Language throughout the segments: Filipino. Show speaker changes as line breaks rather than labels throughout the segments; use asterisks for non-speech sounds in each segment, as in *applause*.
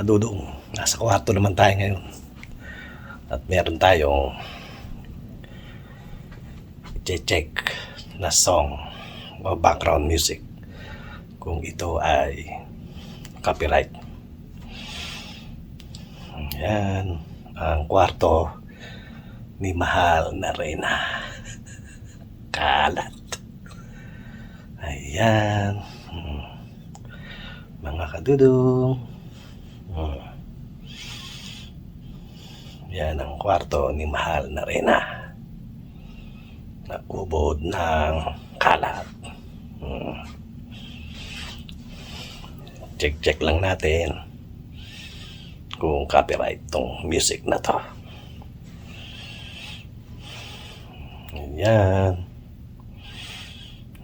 kadudong, nasa kwarto naman tayo ngayon. At meron tayong check na song o background music kung ito ay copyright. Yan ang kwarto ni Mahal na Reyna. *laughs* Kalat. Ayan. Hmm. Mga kadudong. Yan ang kwarto ni Mahal na Reyna. Naubod ng kalat. Hmm. Check-check lang natin kung copyright tong music na to. Ayan.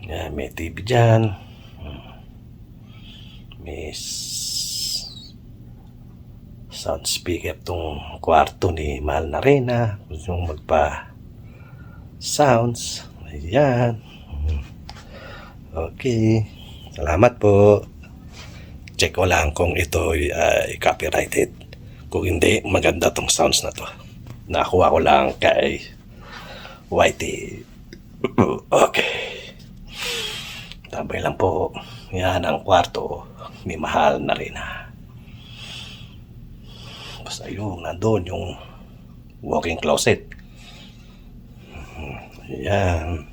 Yan, may TV dyan. Hmm. May sound speaker tong kwarto ni Mahal na Reyna. Gusto mong magpa sounds. Ayan. Okay. Salamat po. Check ko lang kung ito ay copyrighted. Kung hindi, maganda tong sounds na to. Nakuha ko lang kay Whitey. Okay. Tabay lang po. Yan ang kwarto ni Mahal na rin ha. Basta yung nandun yung walking closet. Yan.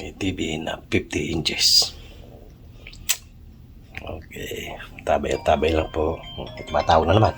May TV na 50 inches. Okay. Tabay-tabay lang po. Tumatawa na naman.